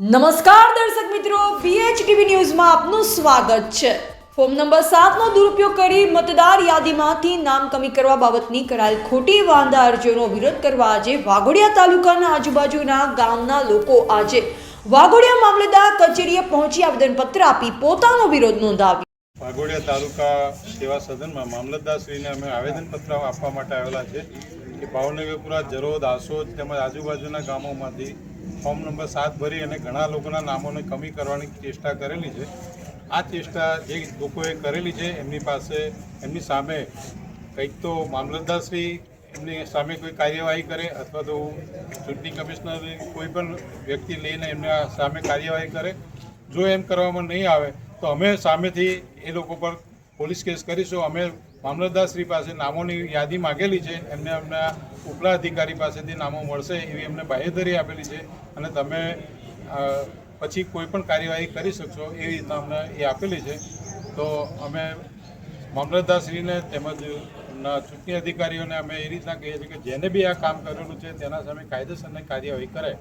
નમસ્કાર દર્શક મિત્રો બીએચટીવી ન્યૂઝમાં આપનું સ્વાગત છે. ફોર્મ નંબર સાતનો દુરુપયોગ કરી મતદાર યાદીમાંથી નામ કમી કરવા બાબતની કરાયેલ ખોટી વાંધા અરજીઓનો વિરોધ કરવા આજે વાઘોડિયા તાલુકાના આજુબાજુના ગામના લોકો આજે વાઘોડિયા મામલતદાર કચેરીએ પહોંચી આવેદનપત્ર આપી પોતાનો વિરોધ નોંધાવ્યો. વાઘોડિયા તાલુકા સેવા સદનમાં મામલતદારશ્રીને અમે આવેદનપત્ર આપવા માટે આવેલા છે કે ભાવનગરપુરા, જરોદ આસોદ તેમજ આજુબાજુના ગામોમાંથી ફોર્મ નંબર સાત ભરી અને ઘણા લોકોના નામોને કમી કરવાની ચેષ્ટા કરેલી છે. આ ચેષ્ટા જે લોકોએ કરેલી છે, એમની પાસે, એમની સામે કંઈક તો મામલતદારશ્રી એમની સામે કોઈ કાર્યવાહી કરે અથવા તો ચૂંટણી કમિશનર કોઈ પણ વ્યક્તિ લઈને એમના સામે કાર્યવાહી કરે. જો એમ કરવામાં નહીં આવે, તો અમે સામેથી એ લોકો પર પોલીસ કેસ કરીશું. અમે મામલતદારશ્રી પાસે નામોની યાદી માગેલી છે. એમને એમના ઉપલા અધિકારી પાસેથી નામો મળશે એવી એમને બાહેધરી આપેલી છે અને તમે પછી કોઈ પણ કાર્યવાહી કરી શકશો એ રીતના અમને એ આપેલી છે. તો અમે મામલતદારશ્રીને તેમજ ચૂંટણી અધિકારીઓને અમે એ રીતના કહીએ છીએ કે જેને બી આ કામ કરેલું છે તેના સામે કાયદેસરની કાર્યવાહી કરે